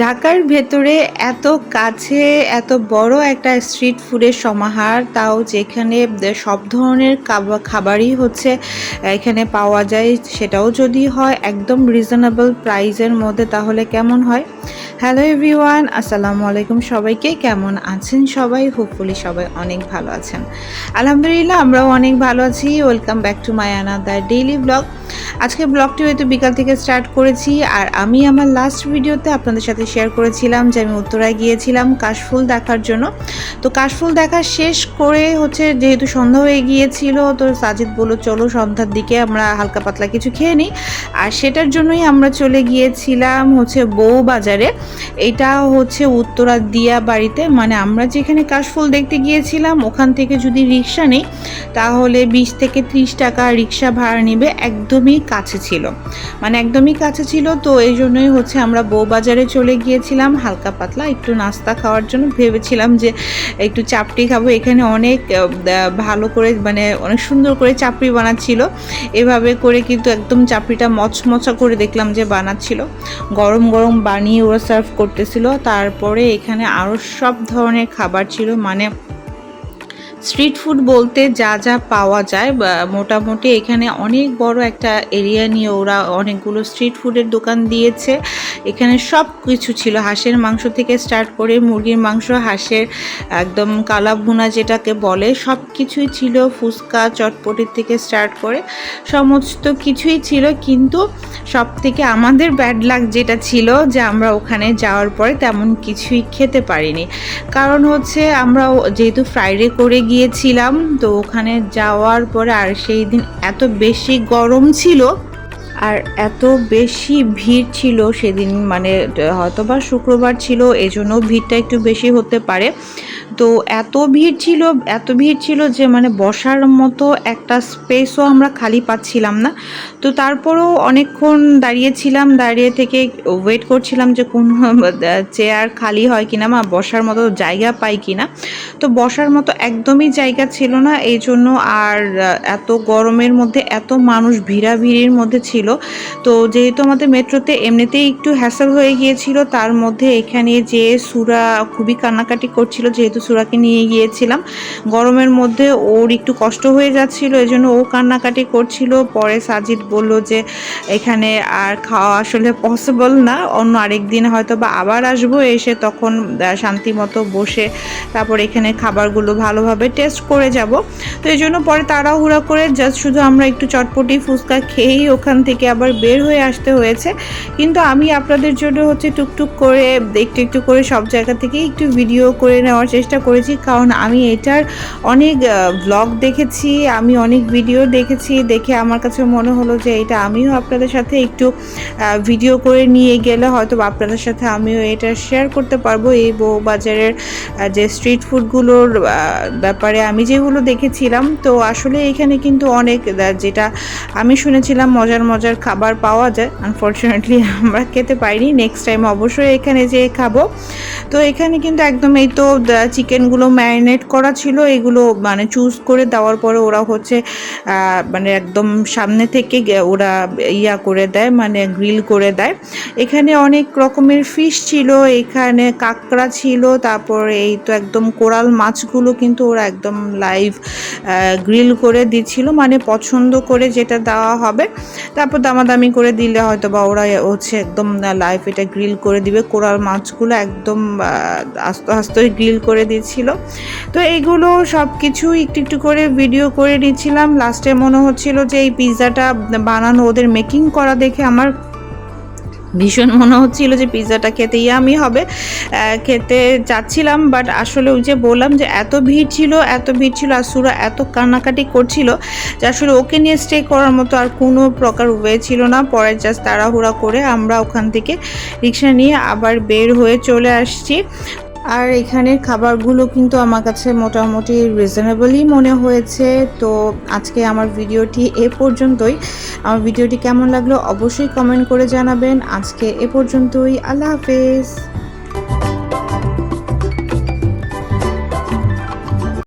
ঢাকার ভেতরে এত কাছে, এত বড় একটা স্ট্রিট ফুডের সমাহার, তাও যেখানে সব ধরনের খাবারই হচ্ছে, এখানে পাওয়া যায়, সেটাও যদি হয়, একদম রিজনেবল প্রাইসের মধ্যে, তাহলে কেমন হয়? হ্যালো এভরিওয়ান আসসালামু আলাইকুম সবাইকে, কেমন আছেন সবাই? হোপফুলি সবাই অনেক ভালো আছেন। আলহামদুলিল্লাহ, আমরাও অনেক ভালো আছি। Welcome back to my another daily blog আজকে ব্লগটি হয়তো বিকাল থেকে স্টার্ট করেছি, আর আমি আমার লাস্ট ভিডিওতে আপনাদের সাথে শেয়ার করেছিলাম যে আমি উত্তরায় গিয়েছিলাম কাশফুল দেখার জন্য। তো কাশফুল দেখা শেষ করে হচ্ছে যেহেতু সন্ধ্যা হয়ে গিয়েছিল, তো সাজিদ বলল, চলো সন্ধ্যার দিকে আমরা হালকা পাতলা কিছু খেয়ে নিই। আর সেটার জন্যই আমরা চলে গিয়েছিলাম হচ্ছে বউ বাজারে এটা হচ্ছে উত্তরা দিয়া বাড়িতে মানে আমরা যেখানে কাশফুল দেখতে গিয়েছিলাম, ওখান থেকে যদি রিক্সা নেই, তাহলে বিশ থেকে ত্রিশ টাকা রিক্সা ভাড়া নেবে, একদমই কাছে ছিল। মানে একদমই কাছে ছিল, তো এই জন্যই হচ্ছে আমরা বউবাজারে চলে গিয়েছিলাম, হালকা পাতলা একটু নাস্তা খাওয়ার জন্য। ভেবেছিলাম যে একটু চাপটি খাব। এখানে অনেক ভালো করে মানে অনেক সুন্দর করে চাপড়ি বানাচ্ছিল। এভাবে করে কিন্তু একদম চাপড়িটা মচমচা করে দেখলাম যে বানাচ্ছিল। গরম গরম বানিয়ে ওরা সার্ভ করতেছিল। তারপরে এখানে আরও সব ধরনের খাবার ছিল। মানে স্ট্রিট ফুড বলতে যা যা পাওয়া যায় মোটামুটি এখানে অনেক বড় একটা এরিয়া নিয়ে ওরা অনেকগুলো স্ট্রিট ফুডের দোকান দিয়েছে। এখানে সব কিছু ছিল, হাঁসের মাংস থেকে স্টার্ট করে মুরগির মাংস, হাঁসের একদম কালা ভুনা যেটাকে বলে, সব কিছুই ছিল, ফুচকা, চটপটির থেকে স্টার্ট করে সমস্ত কিছুই ছিল। কিন্তু সব থেকে আমাদের ব্যাড লাক যেটা ছিল যে আমরা ওখানে যাওয়ার পরে তেমন কিছুই খেতে পারিনি। কারণ হচ্ছে আমরা যেহেতু ফ্রাইডে করে গিয়েছিলাম, তো ওখানে যাওয়ার পরে আর সেই দিন এত বেশি গরম ছিল আর এত বেশি ভিড় ছিল সেদিন মানে হয়তোবা শুক্রবার ছিল, এজন্য ভিড়টা একটু বেশি হতে পারে। তো এত ভিড় ছিল, এত ভিড় ছিল যে মানে বসার মতো একটা স্পেসও আমরা খালি পাচ্ছিলাম না। তো তারপরেও অনেকক্ষণ দাঁড়িয়েছিলাম, দাঁড়িয়ে থেকে ওয়েট করছিলাম যে কোন চেয়ার খালি হয় কিনা বা বসার মতো জায়গা পাই কিনা। তো বসার মতো একদমই জায়গা ছিল না, এই জন্য আর এত গরমের মধ্যে, এত মানুষ ভিড়াভিড়ির মধ্যে ছিল। তো যেহেতু আমাদের মেট্রোতে এমনিতেই একটু হ্যাসেল হয়ে গিয়েছিল, তার মধ্যে এখানে যে সুরা খুবই কান্নাকাটি করছিল, যেহেতু সুরাকে নিয়ে গিয়েছিলাম। গরমের মধ্যে ওর একটু কষ্ট হয়ে যাচ্ছিল এই জন্য ও কান্নাকাটি করছিল। পরে সাজিদ বলল যে, এখানে আর খাওয়া আসলে পসিবল না। অন্য আরেক দিন হয়তো বা আবার আসব। এসে তখন শান্তি মতো বসে তারপর এখানে খাবারগুলো ভালোভাবে টেস্ট করে যাব। তো এই জন্য পরে তাড়াহুড়া করে জাস্ট শুধু আমরা একটু চটপটি ফুচকা খেয়েই ওখান থেকে আবার বের হয়ে আসতে হয়েছে। কিন্তু আমি আপনাদের জন্য হচ্ছে টুকটুক করে, একটু একটু করে সব জায়গা থেকে একটু ভিডিও করে নেওয়ার চেষ্টা করেছি, কারণ আমি এটার অনেক ব্লগ দেখেছি, আমি অনেক ভিডিও দেখেছি, দেখে আমার কাছে মনে হলো যে এটা আমিও আপনাদের সাথে একটু ভিডিও করে নিয়ে গেলে হয়তো আপনাদের সাথে আমিও এটা শেয়ার করতে পারব। এই বউ বাজারের যে স্ট্রিট ফুডগুলোর ব্যাপারে আমি যেগুলো দেখেছিলাম, তো আসলে এখানে কিন্তু অনেক যেটা আমি শুনেছিলাম মজার মজার খাবার পাওয়া যায়। আনফর্চুনেটলি আমরা খেতে পাইনি নেক্সট টাইম অবশ্যই এখানে যেয়ে খাব। তো এখানে কিন্তু একদম এই তো চিকেনগুলো ম্যারিনেট করা ছিল, এগুলো মানে চুজ করে দেওয়ার পরে ওরা হচ্ছে মানে একদম সামনে থেকে ওরা ইয়া করে দেয় মানে গ্রিল করে দেয়। এখানে অনেক রকমের ফিশ ছিল, এখানে কাঁকড়া ছিল, তারপর এই তো একদম কোরাল মাছগুলো কিন্তু ওরা একদম লাইভ গ্রিল করে দিচ্ছিল মানে পছন্দ করে যেটা দেওয়া হবে। তারপর দামাদামি করে দিলে হয়তো বা ওরা হচ্ছে একদম লাইভ এটা গ্রিল করে দিবে। কোরাল মাছগুলো একদম আস্তে আস্তে গ্রিল করে দিচ্ছিল। তো এইগুলো সব কিছু একটু একটু করে ভিডিও করে নিচ্ছিলাম। লাস্টে মনে হচ্ছিল যে এই পিৎজাটা বানানো, ওদের মেকিং করা দেখে আমার ভীষণ মনে হচ্ছিল যে পিৎজাটা খেতে ইয়ামি হবে খেতে চাচ্ছিলাম বাট আসলে ওই যে বললাম যে এত ভিড় ছিল, এত ভিড় ছিল, আর সুরা এত কান্নাকাটি করছিল যে আসলে ওকে নিয়ে স্টে করার মতো আর কোনো প্রকার ওয়ে ছিল না। পরে জাস্ট তাড়াহুড়া করে আমরা ওখান থেকে রিক্সা নিয়ে আবার বের হয়ে চলে আসছি। আর এখানের খাবারগুলো কিন্তু আমার কাছে মোটামুটি রিজনেবলই মনে হয়েছে। তো আজকে আমার ভিডিওটি এ পর্যন্তই। আমার ভিডিওটি কেমন লাগল অবশ্যই কমেন্ট করে জানাবেন। আজকে এ পর্যন্তই। আল্লাহ হাফেজ।